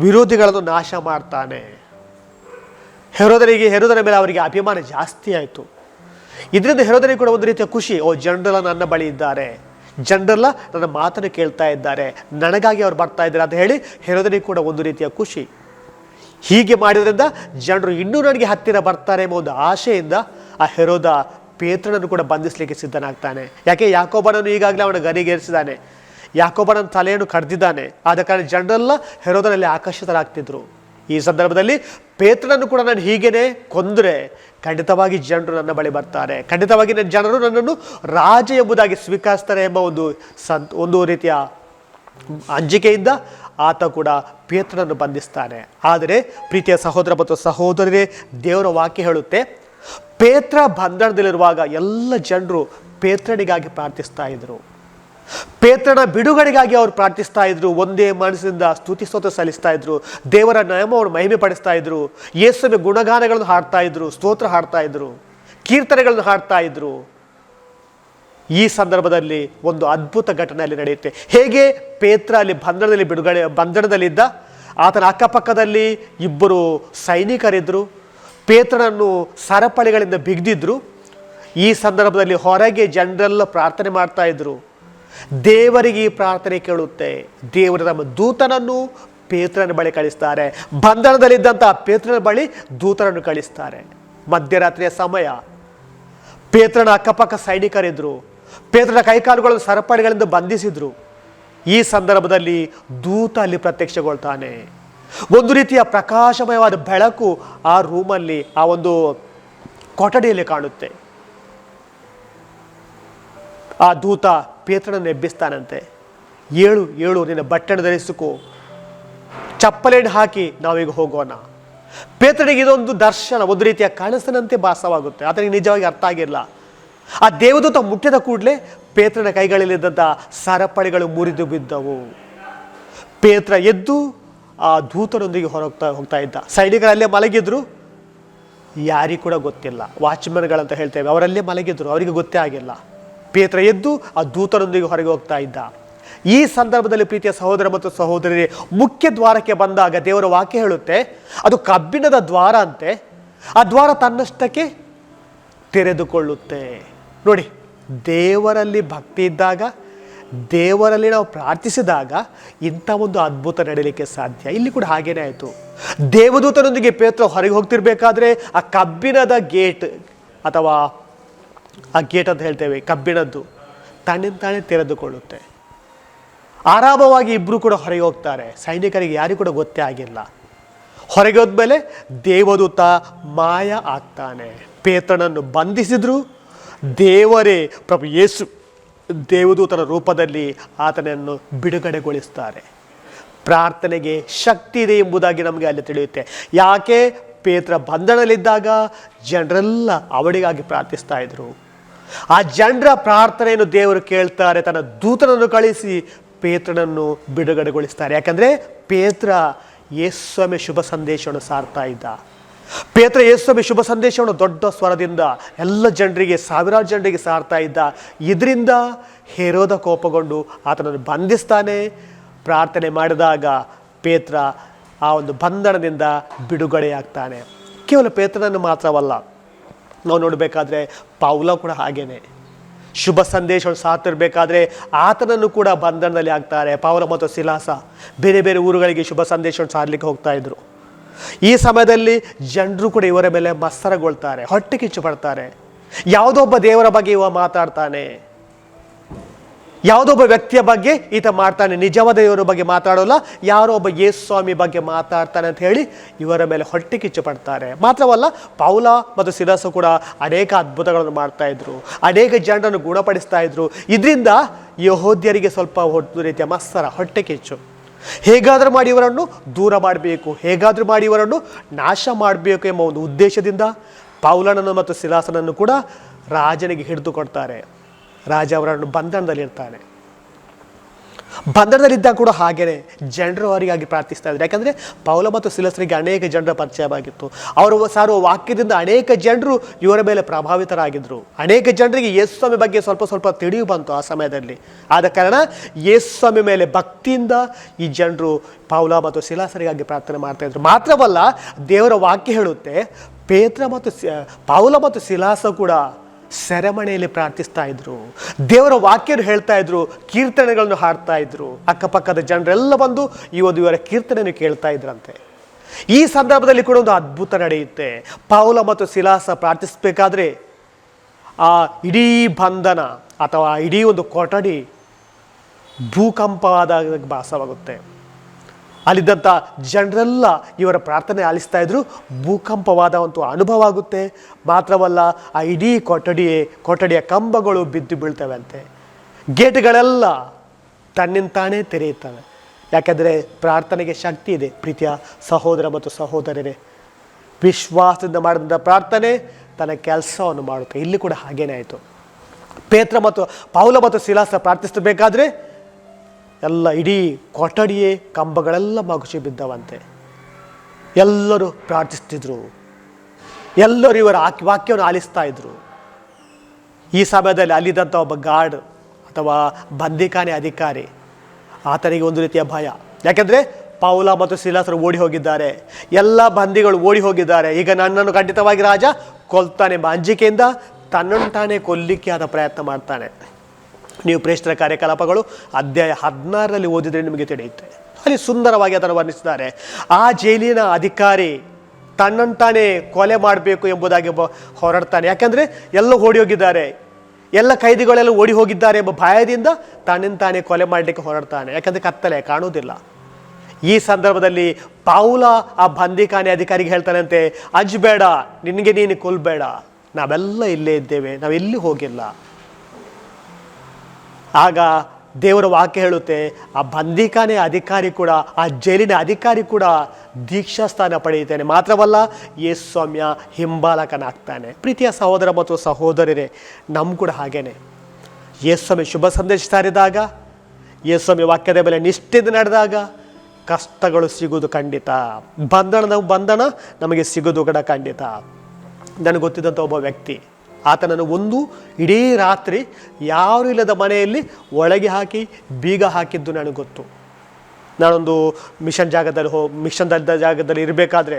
ವಿರೋಧಿಗಳನ್ನು ನಾಶ ಮಾಡ್ತಾನೆ. ಹೆರೋದರಿಗೆ, ಹೆರೋದರ ಮೇಲೆ ಅವರಿಗೆ ಅಭಿಮಾನ ಜಾಸ್ತಿ ಆಯಿತು. ಇದರಿಂದ ಹೆರೋದರಿಗೆ ಕೂಡ ಒಂದು ರೀತಿಯ ಖುಷಿ, ಓ, ಜನರೆಲ್ಲ ನನ್ನ ಬಳಿ ಇದ್ದಾರೆ. ಜನರೆಲ್ಲ ನನ್ನ ಮಾತನ್ನು ಕೇಳ್ತಾ ಇದ್ದಾರೆ. ನನಗಾಗಿ ಅವ್ರು ಬರ್ತಾ ಇದ್ದಾರೆ ಅಂತ ಹೇಳಿ ಹೆರೋದರಿಗೆ ಕೂಡ ಒಂದು ರೀತಿಯ ಖುಷಿ. ಹೀಗೆ ಮಾಡಿದ್ರಿಂದ ಜನರು ಇನ್ನೂ ನನಗೆ ಹತ್ತಿರ ಬರ್ತಾರೆ ಎಂಬ ಒಂದು ಆಶೆಯಿಂದ ಆ ಹೆರೋದ ಪೇತ್ರನನ್ನು ಕೂಡ ಬಂಧಿಸಲಿಕ್ಕೆ ಸಿದ್ಧನಾಗ್ತಾನೆ. ಯಾಕೆ? ಯಾಕೋಬನನ್ನು ಈಗಾಗಲೇ ಅವನ ಗರಿಗೇರಿಸಿದ್ದಾನೆ. ಯಾಕೋಬನ ತಲೆಯನ್ನು ಕಡ್ದಿದ್ದಾನೆ. ಆದ ಕಾರಣ ಜನರೆಲ್ಲ ಹೆರೋದನಲ್ಲಿ ಆಕರ್ಷಿತರಾಗ್ತಿದ್ರು. ಈ ಸಂದರ್ಭದಲ್ಲಿ ಪೇತ್ರನನ್ನು ಕೂಡ ನಾನು ಹೀಗೇನೆ ಕೊಂದರೆ ಖಂಡಿತವಾಗಿ ಜನರು ನನ್ನ ಬಳಿ ಬರ್ತಾರೆ. ಖಂಡಿತವಾಗಿ ನನ್ನ ಜನರು ನನ್ನನ್ನು ರಾಜ ಎಂಬುದಾಗಿ ಸ್ವೀಕರಿಸ್ತಾರೆ ಎಂಬ ಒಂದು ಸಂತ್ ಒಂದು ರೀತಿಯ ಅಂಜಿಕೆಯಿಂದ ಆತ ಕೂಡ ಪೇತ್ರನನ್ನು ಬಂಧಿಸ್ತಾನೆ. ಆದರೆ ಪ್ರೀತಿಯ ಸಹೋದರ ಮತ್ತು ಸಹೋದರರೇ ದೇವರ ವಾಕ್ಯ ಹೇಳುತ್ತೆ ಪೇತ್ರ ಬಂಧನದಲ್ಲಿರುವಾಗ ಎಲ್ಲ ಜನರು ಪೇತ್ರನಿಗಾಗಿ ಪ್ರಾರ್ಥಿಸ್ತಾ ಇದ್ರು. ಪೇತ್ರನ ಬಿಡುಗಡೆಗಾಗಿ ಅವರು ಪ್ರಾರ್ಥಿಸ್ತಾ ಇದ್ರು. ಒಂದೇ ಮನಸ್ಸಿನಿಂದ ಸ್ತುತಿ ಸ್ತೋತ್ರ ಸಲ್ಲಿಸ್ತಾ ಇದ್ರು. ದೇವರ ನಾಮವನ್ನು ಮಹಿಮೆ ಪಡಿಸ್ತಾ ಇದ್ರು. ಯೇಸುವಿನ ಗುಣಗಾನಗಳನ್ನು ಹಾಡ್ತಾ ಇದ್ರು. ಸ್ತೋತ್ರ ಹಾಡ್ತಾ ಇದ್ರು. ಕೀರ್ತನೆಗಳನ್ನು ಹಾಡ್ತಾ ಇದ್ರು. ಈ ಸಂದರ್ಭದಲ್ಲಿ ಒಂದು ಅದ್ಭುತ ಘಟನೆ ಅಲ್ಲಿ ನಡೆಯುತ್ತೆ. ಹೇಗೆ ಪೇತ್ರ ಅಲ್ಲಿ ಬಂಧನದಲ್ಲಿ ಬಿಡುಗಡೆ ಬಂಧನದಲ್ಲಿದ್ದ, ಆತನ ಅಕ್ಕಪಕ್ಕದಲ್ಲಿ ಇಬ್ಬರು ಸೈನಿಕರಿದ್ದರು ಪೇತ್ರನನ್ನು ಸರಪಳಿಗಳಿಂದ ಬಿಗ್ದಿದ್ರು. ಈ ಸಂದರ್ಭದಲ್ಲಿ ಹೊರಗೆ ಜನರೆಲ್ಲ ಪ್ರಾರ್ಥನೆ ಮಾಡ್ತಾ ಇದ್ರು. ದೇವರಿಗೆ ಈ ಪ್ರಾರ್ಥನೆ ಕೇಳುತ್ತೆ. ದೇವರು ನಮ್ಮ ದೂತನನ್ನು ಪೇತ್ರನ ಬಳಿ ಕಳಿಸ್ತಾರೆ. ಬಂಧನದಲ್ಲಿದ್ದಂಥ ಪೇತ್ರನ ಬಳಿ ದೂತನನ್ನು ಕಳಿಸ್ತಾರೆ. ಮಧ್ಯರಾತ್ರಿಯ ಸಮಯ. ಪೇತ್ರನ ಅಕ್ಕಪಕ್ಕ ಸೈನಿಕರಿದ್ದರು ಪೇತ್ರನ ಕೈಕಾಲುಗಳನ್ನು ಸರಪಳಿಗಳಿಂದ ಬಂಧಿಸಿದ್ರು. ಈ ಸಂದರ್ಭದಲ್ಲಿ ದೂತ ಅಲ್ಲಿ ಪ್ರತ್ಯಕ್ಷಗೊಳ್ತಾನೆ. ಒಂದು ರೀತಿಯ ಪ್ರಕಾಶಮಯವಾದ ಬೆಳಕು ಆ ರೂಮಲ್ಲಿ, ಆ ಒಂದು ಕೊಠಡಿಯಲ್ಲಿ ಕಾಣುತ್ತೆ. ಆ ದೂತ ಪೇತ್ರನನ್ನು ಎಬ್ಬಿಸ್ತಾನಂತೆ ಏಳು ಏಳು ನಿನ್ನ ಬಟ್ಟೆನ ಧರಿಸಿಕೋ ಚಪ್ಪಲೆಯನ್ನು ಹಾಕಿ ನಾವೀಗ ಹೋಗೋಣ. ಪೇತ್ರನಿಗೆ ಇದೊಂದು ದರ್ಶನ, ಒಂದು ರೀತಿಯ ಕನಸಿನಂತೆ ಭಾಸವಾಗುತ್ತೆ. ಆತನಿಗೆ ನಿಜವಾಗಿ ಅರ್ಥ ಆಗಿಲ್ಲ. ಆ ದೇವದೂತ ಮುಟ್ಟಿದ ಕೂಡಲೇ ಪೇತ್ರನ ಕೈಗಳಲ್ಲಿದ್ದಂಥ ಸರಪಳಿಗಳು ಮುರಿದು ಬಿದ್ದವು. ಪೇತ್ರ ಎದ್ದು ಆ ದೂತರೊಂದಿಗೆ ಹೊರಗ್ತಾ ಹೋಗ್ತಾ ಇದ್ದ. ಸೈನಿಕರಲ್ಲೇ ಮಲಗಿದ್ರು? ಯಾರಿಗೂ ಕೂಡ ಗೊತ್ತಿಲ್ಲ. ವಾಚ್ಮನ್ಗಳಂತ ಹೇಳ್ತೇವೆ, ಅವರಲ್ಲೇ ಮಲಗಿದ್ರು, ಅವರಿಗೆ ಗೊತ್ತೇ ಆಗಿಲ್ಲ. ಪೇತ್ರ ಎದ್ದು ಆ ದೂತರೊಂದಿಗೆ ಹೊರಗೆ ಹೋಗ್ತಾ ಇದ್ದ. ಈ ಸಂದರ್ಭದಲ್ಲಿ ಪ್ರೀತಿಯ ಸಹೋದರ ಮತ್ತು ಸಹೋದರಿ ಮುಖ್ಯ ದ್ವಾರಕ್ಕೆ ಬಂದಾಗ ದೇವರ ವಾಕ್ಯ ಹೇಳುತ್ತೆ, ಅದು ಕಬ್ಬಿಣದ ದ್ವಾರ ಅಂತೆ, ಆ ದ್ವಾರ ತನ್ನಷ್ಟಕ್ಕೆ ತೆರೆದುಕೊಳ್ಳುತ್ತೆ. ನೋಡಿ, ದೇವರಲ್ಲಿ ಭಕ್ತಿ ಇದ್ದಾಗ ದೇವರಲ್ಲಿ ನಾವು ಪ್ರಾರ್ಥಿಸಿದಾಗ ಇಂಥ ಒಂದು ಅದ್ಭುತ ನಡೀಲಿಕ್ಕೆ ಸಾಧ್ಯ. ಇಲ್ಲಿ ಕೂಡ ಹಾಗೇನೇ ಆಯಿತು. ದೇವದೂತನೊಂದಿಗೆ ಪೇತ್ರ ಹೊರಗೆ ಹೋಗ್ತಿರ್ಬೇಕಾದ್ರೆ ಆ ಕಬ್ಬಿಣದ ಗೇಟ್ ಅಥವಾ ಆ ಗೇಟ್ ಅಂತ ಹೇಳ್ತೇವೆ, ಕಬ್ಬಿಣದ್ದು ತಾನೇ ತೆರೆದುಕೊಳ್ಳುತ್ತೆ. ಆರಾಮವಾಗಿ ಇಬ್ಬರು ಕೂಡ ಹೊರಗೆ ಹೋಗ್ತಾರೆ. ಸೈನಿಕರಿಗೆ ಯಾರಿಗೂ ಕೂಡ ಗೊತ್ತೇ ಆಗಿಲ್ಲ. ಹೊರಗೆ ಹೋದ್ಮೇಲೆ ದೇವದೂತ ಮಾಯ ಆಗ್ತಾನೆ. ಪೇತ್ರನನ್ನು ಬಂಧಿಸಿದ್ರು. ದೇವರೇ, ಪ್ರಭು ಯೇಸು ದೇವದೂತನ ರೂಪದಲ್ಲಿ ಆತನನ್ನು ಬಿಡುಗಡೆಗೊಳಿಸ್ತಾರೆ. ಪ್ರಾರ್ಥನೆಗೆ ಶಕ್ತಿ ಇದೆ ಎಂಬುದಾಗಿ ನಮಗೆ ಅಲ್ಲಿ ತಿಳಿಯುತ್ತೆ. ಯಾಕೆ? ಪೇತ್ರ ಬಂಧನದಲ್ಲಿದ್ದಾಗ ಜನರೆಲ್ಲ ಅವಳಿಗಾಗಿ ಪ್ರಾರ್ಥಿಸ್ತಾ ಇದ್ರು. ಆ ಜನರ ಪ್ರಾರ್ಥನೆಯನ್ನು ದೇವರು ಕೇಳ್ತಾರೆ, ತನ್ನ ದೂತನನ್ನು ಕಳಿಸಿ ಪೇತ್ರನನ್ನು ಬಿಡುಗಡೆಗೊಳಿಸ್ತಾರೆ. ಯಾಕಂದರೆ ಪೇತ್ರ ಯೇಸ್ವಾಮಿ ಶುಭ ಸಂದೇಶವನ್ನು ಸಾರ್ತಾ ಇದ್ದ. ಪೇತ್ರ ಯೇಸುಸ್ವಾಮಿ ಶುಭ ಸಂದೇಶವನ್ನು ದೊಡ್ಡ ಸ್ವರದಿಂದ ಎಲ್ಲ ಜನರಿಗೆ, ಸಾವಿರಾರು ಜನರಿಗೆ ಸಾರ್ತಾ ಇದ್ದ. ಇದರಿಂದ ಹೇರೋದ ಕೋಪಗೊಂಡು ಆತನನ್ನು ಬಂಧಿಸ್ತಾನೆ. ಪ್ರಾರ್ಥನೆ ಮಾಡಿದಾಗ ಪೇತ್ರ ಆ ಒಂದು ಬಂಧನದಿಂದ ಬಿಡುಗಡೆಯಾಗ್ತಾನೆ. ಕೇವಲ ಪೇತ್ರನನ್ನು ಮಾತ್ರವಲ್ಲ, ನಾವು ನೋಡಬೇಕಾದ್ರೆ ಪೌಲ ಕೂಡ ಹಾಗೇನೆ. ಶುಭ ಸಂದೇಶವನ್ನು ಸಾತಿರಬೇಕಾದ್ರೆ ಆತನನ್ನು ಕೂಡ ಬಂಧನದಲ್ಲಿ ಆಗ್ತಾರೆ ಪೌಲ ಮತ್ತು ಸಿಲಾಸ ಬೇರೆ ಬೇರೆ ಊರುಗಳಿಗೆ ಶುಭ ಸಂದೇಶವನ್ನು ಸಾರಲಿಕ್ಕೆ ಹೋಗ್ತಾ ಇದ್ರು. ಈ ಸಮಯದಲ್ಲಿ ಜನರು ಕೂಡ ಇವರ ಮೇಲೆ ಮತ್ಸರಗೊಳ್ತಾರೆ, ಹೊಟ್ಟೆ ಕಿಚ್ಚು ಪಡ್ತಾರೆ. ಯಾವುದೋ ಒಬ್ಬ ದೇವರ ಬಗ್ಗೆ ಇವ ಮಾತಾಡ್ತಾನೆ. ಯಾವುದೋ ಒಬ್ಬ ವ್ಯಕ್ತಿಯ ಬಗ್ಗೆ ಈತ ಮಾಡ್ತಾನೆ ನಿಜವಾದ ಇವರ ಬಗ್ಗೆ ಮಾತಾಡೋಲ್ಲ, ಯಾರೋ ಒಬ್ಬ ಯೇಸು ಸ್ವಾಮಿ ಬಗ್ಗೆ ಮಾತಾಡ್ತಾನೆ ಅಂತ ಹೇಳಿ ಇವರ ಮೇಲೆ ಹೊಟ್ಟೆ ಕಿಚ್ಚು ಪಡ್ತಾರೆ. ಮಾತ್ರವಲ್ಲ, ಪೌಲ ಮತ್ತು ಸಿರಾಸು ಕೂಡ ಅನೇಕ ಅದ್ಭುತಗಳನ್ನು ಮಾಡ್ತಾ ಇದ್ರು. ಅನೇಕ ಜನರನ್ನು ಗುಣಪಡಿಸ್ತಾ ಇದ್ರು. ಇದರಿಂದ ಯಹೋದ್ಯರಿಗೆ ಸ್ವಲ್ಪ ಒಂದು ರೀತಿಯ ಮತ್ಸರ, ಹೊಟ್ಟೆ ಕಿಚ್ಚು. ಹೇಗಾದರೂ ಮಾಡಿ ಇವರನ್ನು ದೂರ ಮಾಡಬೇಕು, ಹೇಗಾದರೂ ಮಾಡಿ ಇವರನ್ನು ನಾಶ ಮಾಡಬೇಕು ಎಂಬ ಒಂದು ಉದ್ದೇಶದಿಂದ ಪೌಲನನ್ನು ಮತ್ತು ಸಿಲಾಸನನ್ನು ಕೂಡ ರಾಜನಿಗೆ ಹಿಡಿದುಕೊಡ್ತಾರೆ. ರಾಜ ಅವರನ್ನು ಬಂಧನದಲ್ಲಿರ್ತಾನೆ ಬಂಧನದಲ್ಲಿದ್ದಾಗ ಕೂಡ ಹಾಗೇ ಜನರು ಅವರಿಗಾಗಿ ಪ್ರಾರ್ಥಿಸ್ತಾ ಇದ್ದಾರೆ ಯಾಕಂದರೆ ಪೌಲ ಮತ್ತು ಸಿಲಸರಿಗೆ ಅನೇಕ ಜನರ ಪರಿಚಯವಾಗಿತ್ತು. ಅವರು ಸಾರುವ ವಾಕ್ಯದಿಂದ ಅನೇಕ ಜನರು ಇವರ ಮೇಲೆ ಪ್ರಭಾವಿತರಾಗಿದ್ದರು ಅನೇಕ ಜನರಿಗೆ ಯೇಸ್ವಾಮಿ ಬಗ್ಗೆ ಸ್ವಲ್ಪ ಸ್ವಲ್ಪ ತಿಳಿಯು ಬಂತು ಆ ಸಮಯದಲ್ಲಿ. ಆದ ಕಾರಣ ಸ್ವಾಮಿ ಮೇಲೆ ಭಕ್ತಿಯಿಂದ ಈ ಜನರು ಪೌಲ ಮತ್ತು ಸಿಲಾಸರಿಗಾಗಿ ಪ್ರಾರ್ಥನೆ ಮಾಡ್ತಾ ಇದ್ರು. ಮಾತ್ರವಲ್ಲ ದೇವರ ವಾಕ್ಯ ಹೇಳುತ್ತೆ, ಪೇತ್ರ ಮತ್ತು ಪೌಲ ಮತ್ತು ಸಿಲಾಸ ಕೂಡ ಸೆರೆಮನೆಯಲ್ಲಿ ಪ್ರಾರ್ಥಿಸ್ತಾ ಇದ್ರು. ದೇವರ ವಾಕ್ಯನು ಹೇಳ್ತಾ ಇದ್ರು, ಕೀರ್ತನೆಗಳನ್ನು ಹಾಡ್ತಾ ಇದ್ರು. ಅಕ್ಕಪಕ್ಕದ ಜನರೆಲ್ಲ ಬಂದು ಈ ಒಂದು ಇವರ ಕೀರ್ತನೆಯನ್ನು ಕೇಳ್ತಾ ಇದ್ರಂತೆ. ಈ ಸಂದರ್ಭದಲ್ಲಿ ಕೂಡ ಒಂದು ಅದ್ಭುತ ನಡೆಯುತ್ತೆ. ಪೌಲ ಮತ್ತು ಶಿಲಾಸ ಪ್ರಾರ್ಥಿಸಬೇಕಾದ್ರೆ ಆ ಇಡೀ ಬಂಧನ ಅಥವಾ ಇಡೀ ಒಂದು ಕೊಠಡಿ ಭೂಕಂಪವಾದ ಭಾಸವಾಗುತ್ತೆ. ಅಲ್ಲಿದ್ದಂಥ ಜನರೆಲ್ಲ ಇವರ ಪ್ರಾರ್ಥನೆ ಆಲಿಸ್ತಾ ಇದ್ರು. ಭೂಕಂಪವಾದ ಒಂದು ಅನುಭವ ಆಗುತ್ತೆ. ಮಾತ್ರವಲ್ಲ ಆ ಇಡೀ ಕೊಠಡಿಯೇ, ಕೊಠಡಿಯ ಕಂಬಗಳು ಬಿದ್ದು ಬೀಳ್ತವೆ ಅಂತೆ ಗೇಟ್ಗಳೆಲ್ಲ ತನ್ನಿಂತಾನೇ ತೆರೆಯುತ್ತವೆ. ಯಾಕೆಂದರೆ ಪ್ರಾರ್ಥನೆಗೆ ಶಕ್ತಿ ಇದೆ. ಪ್ರೀತಿಯ ಸಹೋದರ ಮತ್ತು ಸಹೋದರರೇ, ವಿಶ್ವಾಸದಿಂದ ಮಾಡಿದಂಥ ಪ್ರಾರ್ಥನೆ ತನ್ನ ಕೆಲಸವನ್ನು ಮಾಡುತ್ತೆ. ಇಲ್ಲಿ ಕೂಡ ಹಾಗೇನೇ ಆಯಿತು. ಪೇತ್ರ ಮತ್ತು ಪೌಲ ಮತ್ತು ಶಿಲಾಸ ಪ್ರಾರ್ಥಿಸಬೇಕಾದ್ರೆ ಎಲ್ಲ ಇಡೀ ಕೊಠಡಿಯೇ ಕಂಬಗಳೆಲ್ಲ ಮಗುಚಿ ಬಿದ್ದವಂತೆ. ಎಲ್ಲರೂ ಪ್ರಾರ್ಥಿಸ್ತಿದ್ರು. ಎಲ್ಲರೂ ಇವರ ವಾಕ್ಯವನ್ನು ಆಲಿಸ್ತಾ ಇದ್ರು. ಈ ಸಮಯದಲ್ಲಿ ಅಲ್ಲಿದ್ದಂಥ ಒಬ್ಬ ಗಾರ್ಡ್ ಅಥವಾ ಬಂದಿಖಾನೆ ಅಧಿಕಾರಿ, ಆತನಿಗೆ ಒಂದು ರೀತಿಯ ಭಯ. ಯಾಕೆಂದರೆ ಪೌಲ ಮತ್ತು ಸಿಲಾಸರು ಓಡಿ ಹೋಗಿದ್ದಾರೆ. ಎಲ್ಲ ಬಂದಿಗಳು ಓಡಿ ಹೋಗಿದ್ದಾರೆ. ಈಗ ನನ್ನನ್ನು ಖಂಡಿತವಾಗಿ ರಾಜ ಕೊಲ್ತಾನೆ ಅಂಜಿಕೆಯಿಂದ ತನ್ನನ್ನು ತಾನೇ ಕೊಲ್ಲಿಕ್ಕೆ ಆದ ಪ್ರಯತ್ನ ಮಾಡ್ತಾನೆ. ನೀವು ಪ್ರೇಷ್ಠರ ಕಾರ್ಯಕಲಾಪಗಳು ಅಧ್ಯಾಯ ಹದಿನಾರರಲ್ಲಿ ಓದಿದರೆ ನಿಮಗೆ ತಿಳಿಯುತ್ತೆ. ಅಲ್ಲಿ ಸುಂದರವಾಗಿ ಅದನ್ನು ವರ್ಣಿಸಿದ್ದಾರೆ. ಆ ಜೈಲಿನ ಅಧಿಕಾರಿ ತನ್ನಂತಾನೇ ಕೊಲೆ ಮಾಡಬೇಕು ಎಂಬುದಾಗಿ ಹೊರಡ್ತಾನೆ. ಯಾಕಂದರೆ ಎಲ್ಲ ಓಡಿ ಹೋಗಿದ್ದಾರೆ. ಎಲ್ಲ ಕೈದಿಗಳೆಲ್ಲ ಓಡಿ ಹೋಗಿದ್ದಾರೆ ಎಂಬ ಭಯದಿಂದ ತಾನೇ ಕೊಲೆ ಮಾಡಲಿಕ್ಕೆ ಹೊರಡ್ತಾನೆ. ಯಾಕಂದರೆ ಕತ್ತಲೆ ಕಾಣುವುದಿಲ್ಲ. ಈ ಸಂದರ್ಭದಲ್ಲಿ ಪೌಲ ಆ ಬಂದಿಖಾನೆ ಅಧಿಕಾರಿಗೆ ಹೇಳ್ತಾನಂತೆ ಅಜ್ಬೇಡ ನಿನಗೆ ನೀನು ಕೊಲ್ಬೇಡ. ನಾವೆಲ್ಲ ಇಲ್ಲೇ ಇದ್ದೇವೆ. ನಾವೆಲ್ಲಿ ಹೋಗಿಲ್ಲ. ಆಗ ದೇವರ ವಾಕ್ಯ ಹೇಳುತ್ತೆ, ಆ ಬಂದಿಖಾನೆ ಅಧಿಕಾರಿ ಕೂಡ, ಆ ಜೈಲಿನ ಅಧಿಕಾರಿ ಕೂಡ ದೀಕ್ಷಾ ಸ್ಥಾನ ಪಡೆಯುತ್ತಾನೆ. ಮಾತ್ರವಲ್ಲ, ಯೇಸು ಸ್ವಾಮ್ಯ ಹಿಂಬಾಲಕನಾಗ್ತಾನೆ. ಪ್ರೀತಿಯ ಸಹೋದರ ಮತ್ತು ಸಹೋದರರೇ ನಮ್ಮ ಕೂಡ ಹಾಗೇನೆ. ಯೇಸ್ವಾಮಿ ಶುಭ ಸಂದೇಶ ಸಾರಿದಾಗ ಯೇಸ್ವಾಮಿ ವಾಕ್ಯದ ಮೇಲೆ ನಿಷ್ಠೆಯಿಂದ ನಡೆದಾಗ, ಕಷ್ಟಗಳು ಸಿಗುವುದು ಖಂಡಿತ. ಬಂಧನ ಬಂಧನ ನಮಗೆ ಸಿಗೋದು ಕೂಡ ಖಂಡಿತ. ನನಗೆ ಗೊತ್ತಿದ್ದಂಥ ಒಬ್ಬ ವ್ಯಕ್ತಿ ಆತನನ್ನು ಒಂದು ಇಡೀ ರಾತ್ರಿ ಯಾರು ಇಲ್ಲದ ಮನೆಯಲ್ಲಿ ಒಳಗೆ ಹಾಕಿ, ಬೀಗ ಹಾಕಿದ್ದು ನನಗೆ ಗೊತ್ತು. ನಾನೊಂದು ಮಿಷನ್ ಜಾಗದಲ್ಲಿ ಹೋ ಮಿಷನ್ದ ಜಾಗದಲ್ಲಿ ಇರಬೇಕಾದ್ರೆ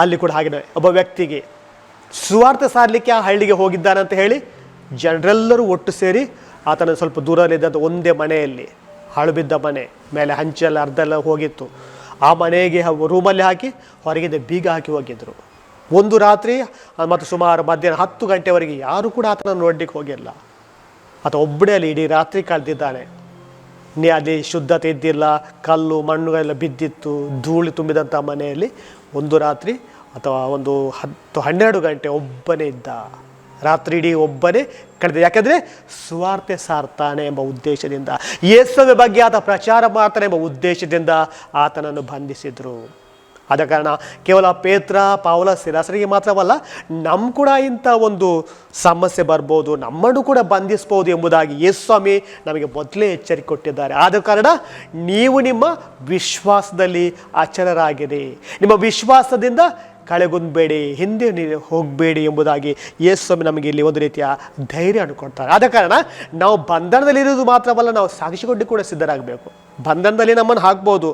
ಅಲ್ಲಿ ಕೂಡ ಹಾಗೆ ಒಬ್ಬ ವ್ಯಕ್ತಿಗೆ ಸುವಾರ್ಥ ಸಾರಲಿಕ್ಕೆ ಆ ಹಳ್ಳಿಗೆ ಹೋಗಿದ್ದಾನಂತ ಹೇಳಿ ಜನರೆಲ್ಲರೂ ಒಟ್ಟು ಸೇರಿ ಆತನ ಸ್ವಲ್ಪ ದೂರದಲ್ಲಿದ್ದ ಒಂದೇ ಮನೆಯಲ್ಲಿ, ಹಾಳು ಬಿದ್ದ ಮನೆ, ಮೇಲೆ ಹಂಚೆಲ್ಲ ಅರ್ಧೆಲ್ಲ ಹೋಗಿತ್ತು. ಆ ಮನೆಗೆ ರೂಮಲ್ಲಿ ಹಾಕಿ ಹೊರಗಿದ್ದ ಬೀಗ ಹಾಕಿ ಹೋಗಿದ್ರು. ಒಂದು ರಾತ್ರಿ, ಮತ್ತು ಸುಮಾರು ಮಧ್ಯಾಹ್ನ ಹತ್ತು ಗಂಟೆವರೆಗೆ ಯಾರು ಕೂಡ ಆತನ ನೋಡಲಿಕ್ಕೆ ಹೋಗಿಲ್ಲ. ಆತ ಒಬ್ಬನೇ ಅಲ್ಲಿ ಇಡೀ ರಾತ್ರಿ ಕಳೆದಿದ್ದಾನೆ. ನೀ ಅಲ್ಲಿ ಶುದ್ಧತೆ ಇದ್ದಿಲ್ಲ, ಕಲ್ಲು, ಮಣ್ಣುಗಳೆಲ್ಲ ಬಿದ್ದಿತ್ತು, ಧೂಳು ತುಂಬಿದಂಥ ಮನೆಯಲ್ಲಿ ಒಂದು ರಾತ್ರಿ ಅಥವಾ ಒಂದು ಹತ್ತು, ಹನ್ನೆರಡು ಗಂಟೆ ಒಬ್ಬನೇ ಇದ್ದ. ರಾತ್ರಿ ಇಡೀ ಒಬ್ಬನೇ ಕಳೆದ ಯಾಕೆಂದರೆ ಸುವಾರ್ತೆ ಸಾರ್ತಾನೆ ಎಂಬ ಉದ್ದೇಶದಿಂದ ಯೇಸುವೆ ಬಗ್ಗೆ ಆತ ಪ್ರಚಾರ ಮಾಡ್ತಾನೆ ಎಂಬ ಉದ್ದೇಶದಿಂದ ಆತನನ್ನು ಬಂಧಿಸಿದರು. ಆದ ಕಾರಣ ಕೇವಲ ಪೇತ್ರ, ಪಾವಲ ಸಿರಾಸರಿಗೆ ಮಾತ್ರವಲ್ಲ ನಮ್ಮ ಕೂಡ ಇಂಥ ಒಂದು ಸಮಸ್ಯೆ ಬರ್ಬೋದು, ನಮ್ಮನ್ನು ಕೂಡ ಬಂಧಿಸ್ಬೋದು ಎಂಬುದಾಗಿ ಯೇಸ್ವಾಮಿ ನಮಗೆ ಮೊದಲೇ ಎಚ್ಚರಿಕೆ ಕೊಟ್ಟಿದ್ದಾರೆ. ಆದ ಕಾರಣ ನೀವು ನಿಮ್ಮ ವಿಶ್ವಾಸದಲ್ಲಿ ಅಚಲರಾಗಿರಿ ನಿಮ್ಮ ವಿಶ್ವಾಸದಿಂದ ಕಳೆಗುಂದಬೇಡಿ, ಹಿಂದೆ ನೀವು ಹೋಗಬೇಡಿ ಎಂಬುದಾಗಿ ಯೇಸ್ವಾಮಿ ನಮಗೆ ಇಲ್ಲಿ ಒಂದು ರೀತಿಯ ಧೈರ್ಯ ಅಂದುಕೊಡ್ತಾರೆ ಆದ ಕಾರಣ ನಾವು ಬಂಧನದಲ್ಲಿರೋದು ಮಾತ್ರವಲ್ಲ, ನಾವು ಸಾಕ್ಷಿಗೊಂಡು ಕೂಡ ಸಿದ್ಧರಾಗಬೇಕು. ಬಂಧನದಲ್ಲಿ ನಮ್ಮನ್ನು ಹಾಕ್ಬೋದು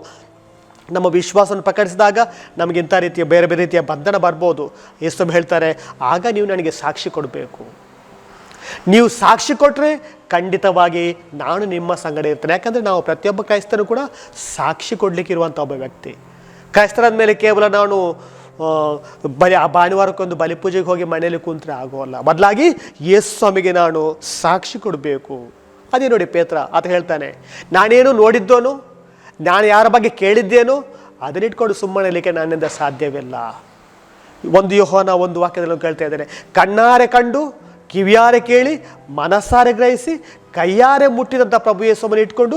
ನಮ್ಮ ವಿಶ್ವಾಸವನ್ನು ಪ್ರಕಟಿಸಿದಾಗ ನಮಗೆ ಇಂಥ ರೀತಿಯ ಬೇರೆ ಬೇರೆ ರೀತಿಯ ಬಂಧನ ಬರ್ಬೋದು. ಎಷ್ಟು ಹೇಳ್ತಾರೆ, ಆಗ ನೀವು ನನಗೆ ಸಾಕ್ಷಿ ಕೊಡಬೇಕು. ನೀವು ಸಾಕ್ಷಿ ಕೊಟ್ಟರೆ ಖಂಡಿತವಾಗಿ ನಾನು ನಿಮ್ಮ ಸಂಗಡ ಇರ್ತೇನೆ. ಯಾಕಂದರೆ ನಾವು ಪ್ರತಿಯೊಬ್ಬ ಕ್ರೈಸ್ತರು ಕೂಡ ಸಾಕ್ಷಿ ಕೊಡಲಿಕ್ಕೆ ಇರುವಂಥ ಒಬ್ಬ ವ್ಯಕ್ತಿ. ಕ್ರೈಸ್ತರಾದ ಮೇಲೆ ಕೇವಲ ನಾನು ಬಲಿ, ಆ ಭಾನುವಾರಕ್ಕೊಂದು ಬಲಿ ಪೂಜೆಗೆ ಹೋಗಿ ಮನೆಯಲ್ಲಿ ಕೂತ್ರೆ ಆಗೋಲ್ಲ. ಬದಲಾಗಿ ಯೇಸು ಸ್ವಾಮಿಗೆ ನಾನು ಸಾಕ್ಷಿ ಕೊಡಬೇಕು. ಅದೇ ನೋಡಿ ಪೇತ್ರ, ಆತ ಹೇಳ್ತಾನೆ, ನಾನೇನು ನೋಡಿದ್ದೋನು ನಾನು ಯಾರ ಬಗ್ಗೆ ಕೇಳಿದ್ದೇನೋ ಅದನ್ನಿಟ್ಕೊಂಡು ಸುಮ್ಮನೆ ಇರಲಿಕ್ಕೆ ನನ್ನಿಂದ ಸಾಧ್ಯವಿಲ್ಲ. ಒಂದು ಯೋಹನ ಒಂದು ವಾಕ್ಯದಲ್ಲಿ ಕೇಳ್ತಾ ಇದ್ದೇನೆ, ಕಣ್ಣಾರೆ ಕಂಡು, ಕಿವಿಯಾರೆ ಕೇಳಿ, ಮನಸ್ಸಾರೆ ಗ್ರಹಿಸಿ, ಕೈಯಾರೆ ಮುಟ್ಟಿದಂಥ ಪ್ರಭು ಯೇಸುವನ್ನು ಇಟ್ಕೊಂಡು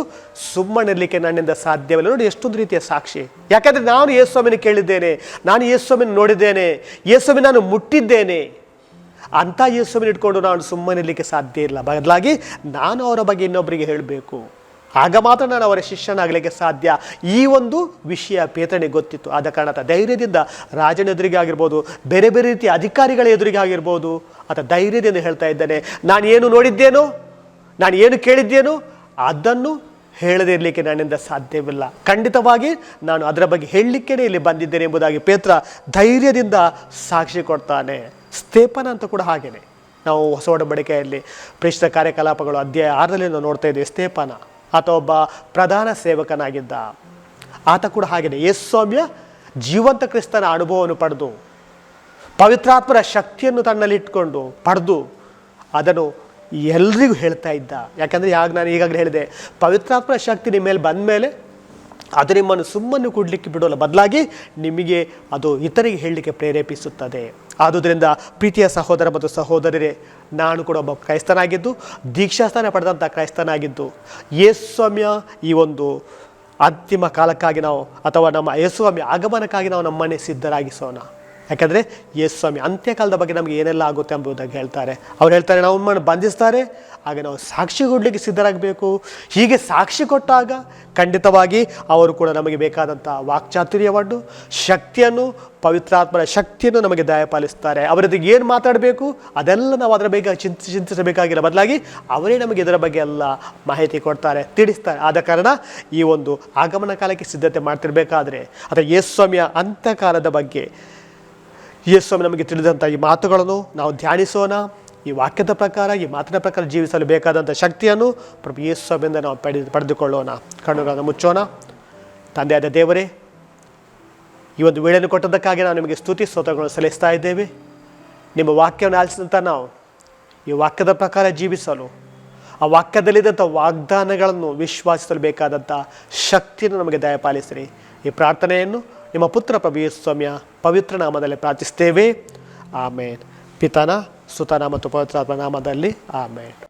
ಸುಮ್ಮನಿರಲಿಕ್ಕೆ ನನ್ನಿಂದ ಸಾಧ್ಯವಿಲ್ಲ. ನೋಡಿ, ಎಷ್ಟೊಂದು ರೀತಿಯ ಸಾಕ್ಷಿ. ಯಾಕೆಂದರೆ ನಾನು ಯೇಸುವಿನ ಕೇಳಿದ್ದೇನೆ, ನಾನು ಯೇಸುವಿನ ನೋಡಿದ್ದೇನೆ ಯೇಸುವಿನ ನಾನು ಮುಟ್ಟಿದ್ದೇನೆ. ಅಂಥ ಯೇಸುವಿನ ಇಟ್ಕೊಂಡು ನಾನು ಸುಮ್ಮನಿರಲಿಕ್ಕೆ ಸಾಧ್ಯ ಇಲ್ಲ. ಬದಲಾಗಿ ನಾನು ಅವರ ಬಗ್ಗೆ ಇನ್ನೊಬ್ಬರಿಗೆ ಹೇಳಬೇಕು. ಆಗ ಮಾತ್ರ ನಾನು ಅವರ ಶಿಷ್ಯನಾಗಲಿಕ್ಕೆ ಸಾಧ್ಯ. ಈ ಒಂದು ವಿಷಯ ಪೇತನೆ ಗೊತ್ತಿತ್ತು. ಆದ ಕಾರಣ ಧೈರ್ಯದಿಂದ ರಾಜನ ಎದುರಿಗೆ ಆಗಿರ್ಬೋದು, ಬೇರೆ ಬೇರೆ ರೀತಿಯ ಅಧಿಕಾರಿಗಳ ಎದುರಿಗೆ ಆಗಿರ್ಬೋದು, ಆತ ಧೈರ್ಯದಿಂದ ಹೇಳ್ತಾ ಇದ್ದಾನೆ, ನಾನು ಏನು ನೋಡಿದ್ದೇನೋ, ನಾನು ಏನು ಕೇಳಿದ್ದೇನೋ, ಅದನ್ನು ಹೇಳದೇ ಇರಲಿಕ್ಕೆ ನನ್ನಿಂದ ಸಾಧ್ಯವಿಲ್ಲ. ಖಂಡಿತವಾಗಿ ನಾನು ಅದರ ಬಗ್ಗೆ ಹೇಳಲಿಕ್ಕೇ ಇಲ್ಲಿ ಬಂದಿದ್ದೇನೆ ಎಂಬುದಾಗಿ ಪೇತ್ರ ಧೈರ್ಯದಿಂದ ಸಾಕ್ಷಿ ಕೊಡ್ತಾನೆ. ಸ್ಥೇಪನ ಅಂತ ಕೂಡ ಹಾಗೇನೆ. ನಾವು ಹೊಸ ಒಡಂಬಡಿಕೆಯಲ್ಲಿ ಪ್ರೇಷಿತ ಕಾರ್ಯಕಲಾಪಗಳು ಅಧ್ಯಾಯ ಆರರಲ್ಲಿ ನಾವು ನೋಡ್ತಾ ಇದ್ದೇವೆ, ಸ್ಥೇಪನ. ಆತ ಒಬ್ಬ ಪ್ರಧಾನ ಸೇವಕನಾಗಿದ್ದ. ಆತ ಕೂಡ ಹಾಗೆ ಯೇಸ್ವಾಮ್ಯ ಜೀವಂತ ಕ್ರಿಸ್ತನ ಅನುಭವವನ್ನು ಪಡೆದು, ಪವಿತ್ರಾತ್ಮರ ಶಕ್ತಿಯನ್ನು ತನ್ನಲ್ಲಿ ಇಟ್ಕೊಂಡು ಪಡೆದು ಅದನ್ನು ಎಲ್ರಿಗೂ ಹೇಳ್ತಾ ಇದ್ದ. ಯಾಕಂದರೆ ಯಾವಾಗ ನಾನು ಈಗಾಗಲೇ ಹೇಳಿದೆ, ಪವಿತ್ರಾತ್ಮರ ಶಕ್ತಿ ನಿಮ್ಮ ಮೇಲೆ ಬಂದ ಮೇಲೆ ಅದು ನಿಮ್ಮನ್ನು ಸುಮ್ಮನೆ ಕೊಡಲಿಕ್ಕೆ ಬಿಡೋಲ್ಲ. ಬದಲಾಗಿ ನಿಮಗೆ ಅದು ಇತರಿಗೆ ಹೇಳಲಿಕ್ಕೆ ಪ್ರೇರೇಪಿಸುತ್ತದೆ. ಆದುದರಿಂದ ಪ್ರೀತಿಯ ಸಹೋದರ ಮತ್ತು ಸಹೋದರರೇ ನಾನು ಕೂಡ ಒಬ್ಬ ಕ್ರೈಸ್ತನಾಗಿದ್ದು ದೀಕ್ಷಾಸ್ಥಾನ ಪಡೆದಂಥ ಕ್ರೈಸ್ತನಾಗಿದ್ದು ಯೇಸ್ವಾಮ್ಯ ಈ ಒಂದು ಅಂತಿಮ ಕಾಲಕ್ಕಾಗಿ ನಾವು ಅಥವಾ ನಮ್ಮ ಯೇಸ್ವಾಮಿ ಆಗಮನಕ್ಕಾಗಿ ನಾವು ನಮ್ಮನ್ನೇ ಸಿದ್ಧರಾಗಿಸೋಣ. ಯಾಕಂದರೆ ಯೇಸು ಸ್ವಾಮಿ ಅಂತ್ಯಕಾಲದ ಬಗ್ಗೆ ನಮಗೆ ಏನೆಲ್ಲ ಆಗುತ್ತೆ ಎಂಬುದಾಗಿ ಹೇಳ್ತಾರೆ. ಅವ್ರು ಹೇಳ್ತಾರೆ, ನಾವು ನಮ್ಮನ್ನು ಬಂಧಿಸ್ತಾರೆ, ಆಗ ನಾವು ಸಾಕ್ಷಿ ಕೊಡಲಿಕ್ಕೆ ಸಿದ್ಧರಾಗಬೇಕು. ಹೀಗೆ ಸಾಕ್ಷಿ ಕೊಟ್ಟಾಗ ಖಂಡಿತವಾಗಿ ಅವರು ಕೂಡ ನಮಗೆ ಬೇಕಾದಂಥ ವಾಕ್ಚಾತುರ್ಯವನ್ನು, ಶಕ್ತಿಯನ್ನು, ಪವಿತ್ರಾತ್ಮನ ಶಕ್ತಿಯನ್ನು ನಮಗೆ ದಯಪಾಲಿಸ್ತಾರೆ. ಅವರದ್ದು ಏನು ಮಾತಾಡಬೇಕು? ಅದೆಲ್ಲ ನಾವು ಅದರ ಬಗ್ಗೆ ಚಿಂತ, ಚಿಂತಿಸಬೇಕಾಗಿಲ್ಲ. ಬದಲಾಗಿ ಅವರೇ ನಮಗೆ ಇದರ ಬಗ್ಗೆ ಎಲ್ಲ ಮಾಹಿತಿ ಕೊಡ್ತಾರೆ, ತಿಳಿಸ್ತಾರೆ. ಆದ ಕಾರಣ ಈ ಒಂದು ಆಗಮನ ಕಾಲಕ್ಕೆ ಸಿದ್ಧತೆ ಮಾಡ್ತಿರಬೇಕಾದ್ರೆ ಅಥವಾ ಯೇಸ್ವಾಮಿಯ ಅಂತಕಾಲದ ಬಗ್ಗೆ ಯೇಸ್ವಾಮಿ ನಮಗೆ ತಿಳಿದಂಥ ಈ ಮಾತುಗಳನ್ನು ನಾವು ಧ್ಯಾನಿಸೋಣ. ಈ ವಾಕ್ಯದ ಪ್ರಕಾರ, ಈ ಮಾತಿನ ಪ್ರಕಾರ ಜೀವಿಸಲು ಬೇಕಾದಂಥ ಶಕ್ತಿಯನ್ನು ಪ್ರಭು ಯೇಸ್ವಾಮಿಯಿಂದ ನಾವು ಪಡೆದು, ಪಡೆದುಕೊಳ್ಳೋಣ. ಕಣ್ಣುಗಳನ್ನು ಮುಚ್ಚೋಣ. ತಂದೆಯಾದ ದೇವರೇ, ಈ ಒಂದು ವೇಳೆಯನ್ನು ಕೊಟ್ಟದಕ್ಕಾಗಿ ನಾವು ನಿಮಗೆ ಸ್ತುತಿ, ಸ್ತೋತ್ರಗಳನ್ನು ಸಲ್ಲಿಸ್ತಾ ಇದ್ದೇವೆ. ನಿಮ್ಮ ವಾಕ್ಯವನ್ನು ಆಲಿಸಿದಂಥ ನಾವು ಈ ವಾಕ್ಯದ ಪ್ರಕಾರ ಜೀವಿಸಲು, ಆ ವಾಕ್ಯದಲ್ಲಿದ್ದಂಥ ವಾಗ್ದಾನಗಳನ್ನು ವಿಶ್ವಾಸಿಸಲು ಬೇಕಾದಂಥ ಶಕ್ತಿಯನ್ನು ನಮಗೆ ದಯಪಾಲಿಸಿರಿ. ಈ ಪ್ರಾರ್ಥನೆಯನ್ನು ನಿಮ್ಮ ಪುತ್ರ ಪ್ರಭು ಸ್ವಾಮಿಯ ಪವಿತ್ರ ನಾಮದಲ್ಲಿ ಪ್ರಾರ್ಥಿಸ್ತೇವೆ ಆಮೇನ್. ಪಿತನ ಸುತನ ಮತ್ತು ಪವಿತ್ರಾತ್ಮ ನಾಮದಲ್ಲಿ. ಆಮೇನ್.